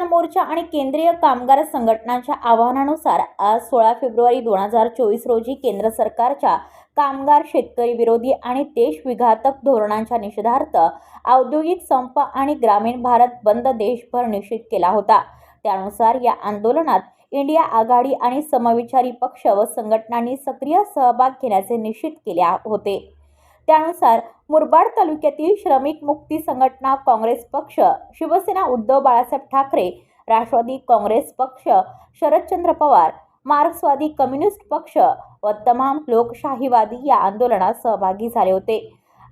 किसान मोर्चा आणि केंद्रीय कामगार संघटनांच्या आवाहनानुसार आज सोळा फेब्रुवारी दोन हजार चोवीस रोजी केंद्र सरकारच्या कामगार शेतकरी विरोधी आणि देशविघातक धोरणांच्या निषेधार्थ औद्योगिक संप आणि ग्रामीण भारत बंद देशभर निषेध केला होता. त्यानुसार या आंदोलनात इंडिया आघाडी आणि समविचारी पक्ष व संघटनांनी सक्रिय सहभाग घेण्याचे निश्चित केले होते. त्यानुसार मुरबाड तालुक्यातील श्रमिक मुक्ती संघटना काँग्रेस पक्ष शिवसेना उद्धव बाळासाहेब ठाकरे राष्ट्रवादी काँग्रेस पक्ष शरदचंद्र पवार मार्क्सवादी कम्युनिस्ट पक्ष व तमाम लोकशाहीवादी या आंदोलनात सहभागी झाले होते.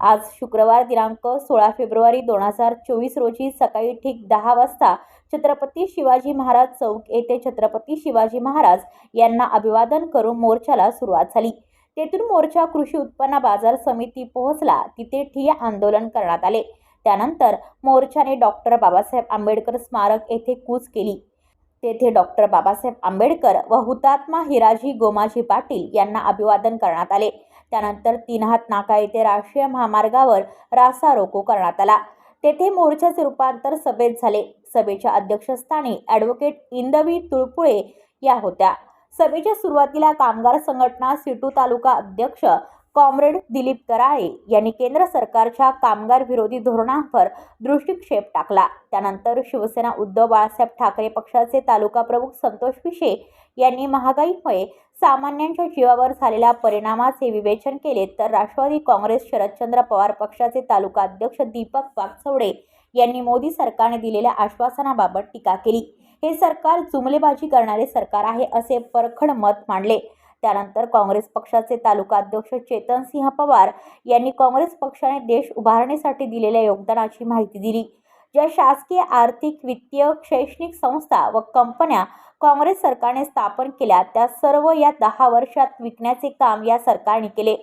आज शुक्रवार दिनांक सोळा फेब्रुवारी दोन हजार चोवीस रोजी सकाळी ठीक दहा वाजता छत्रपती शिवाजी महाराज चौक येथे छत्रपती शिवाजी महाराज यांना अभिवादन करून मोर्चाला सुरुवात झाली. तेथून मोर्चा कृषी उत्पन्न बाजार समिती पोहोचला. तिथे ठिय्या आंदोलन करण्यात आले. त्यानंतर मोर्चाने डॉक्टर बाबासाहेब आंबेडकर स्मारक येथे कूच केली. तेथे डॉक्टर बाबासाहेब आंबेडकर व हुतात्मा हिराजी गोमाजी पाटील यांना अभिवादन करण्यात आले. त्यानंतर तीनहात नाका येथे राष्ट्रीय महामार्गावर रास्ता रोको करण्यात आला. तेथे मोर्चाचे रूपांतर सभेत झाले. सभेच्या अध्यक्षस्थानी ॲडव्होकेट इंदवी तुळपुळे या होत्या. सभेच्या सुरुवातीला कामगार संघटना सिटू तालुका अध्यक्ष कॉम्रेड दिलीप तराळे यांनी केंद्र सरकारच्या कामगार विरोधी धोरणांवर दृष्टिक्षेप टाकला. त्यानंतर शिवसेना उद्धव बाळासाहेब ठाकरे पक्षाचे तालुका प्रमुख संतोष पिशे यांनी महागाईमुळे सामान्यांच्या जीवावर झालेल्या परिणामाचे विवेचन केले. तर राष्ट्रवादी काँग्रेस शरदचंद्र पवार पक्षाचे तालुका अध्यक्ष दीपक वाकचौडे यांनी मोदी सरकारने दिलेल्या आश्वासनाबाबत टीका केली. हे सरकार जुमलेबाजी करणारे सरकार आहे असे परखड मत मांडले. त्यानंतर काँग्रेस पक्षाचे तालुका अध्यक्ष चेतन सिंह पवार यांनी काँग्रेस पक्षाने देश उभारणीसाठी दिलेल्या योगदानाची माहिती दिली. ज्या शासकीय आर्थिक वित्तीय शैक्षणिक संस्था व कंपन्या काँग्रेस सरकारने स्थापन केल्या त्या सर्व या दहा वर्षात विकण्याचे काम या सरकारने केले.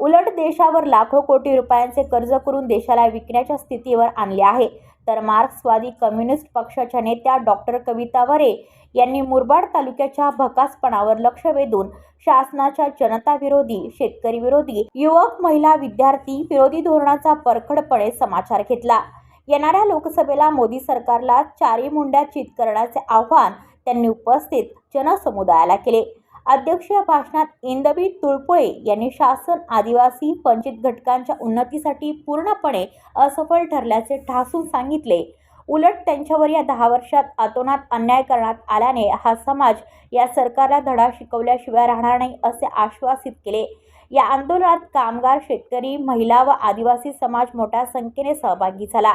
उलट देशावर लाखो कोटी रुपयांचे कर्ज करून देशाला विकण्याच्या स्थितीवर आणले आहे. तर मार्क्सवादी कम्युनिस्ट पक्षाच्या नेत्या डॉक्टर कविता वरे यांनी मुरबाड तालुक्याच्या भकासपणावर लक्ष वेधून शासनाच्या जनता विरोधी शेतकरी विरोधी युवक महिला विद्यार्थी विरोधी धोरणाचा परखडपणे समाचार घेतला. येणाऱ्या लोकसभेला मोदी सरकारला चारी मुंड्या चित करण्याचे आव्हान त्यांनी उपस्थित जनसमुदायाला केले. अध्यक्षीय भाषणात इंदबी तुळपुळे यांनी शासन आदिवासी वंचित घटकांच्या उन्नतीसाठी पूर्णपणे असफल ठरल्याचे ठासून सांगितले. उलट त्यांच्यावर या दहा वर्षात अतोनात अन्याय करण्यात आल्याने हा समाज या सरकारला धडा शिकवल्याशिवाय राहणार नाही असे आश्वासित केले. या आंदोलनात कामगार शेतकरी महिला व आदिवासी समाज मोठ्या संख्येने सहभागी झाला.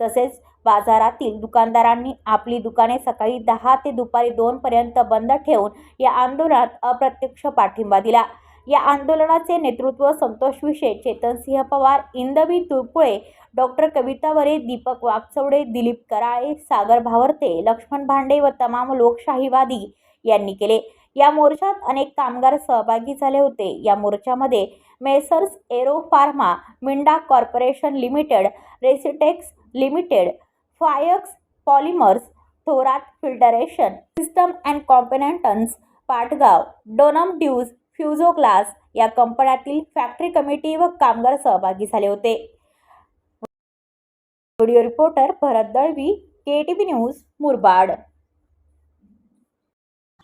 तसेच बाजारातील दुकानदारांनी आपली दुकाने सकाळी दहा ते दुपारी दोनपर्यंत बंद ठेवून या आंदोलनात अप्रत्यक्ष पाठिंबा दिला. या आंदोलनाचे नेतृत्व संतोष विषे चेतनसिंह पवार इंदवी तुळपुळे डॉक्टर कविता वरे दीपक वाकचौडे दिलीप कराळे सागर भावर्ते लक्ष्मण भांडे व तमाम लोकशाहीवादी यांनी केले. या मोर्चात अनेक कामगार सहभागी झाले होते. या मोर्चामध्ये Messrs Aero Pharma Minda corporation limited Resitex limited फायक्स polymers Thorat filtration system and components Patgaon डोनम ड्यूज फ्युझो ग्लास या कंपन्यातील फॅक्टरी कमिटी व कामगार सहभागी झाले होते. Video reporter Bharat Dalvi K T V news Murbad.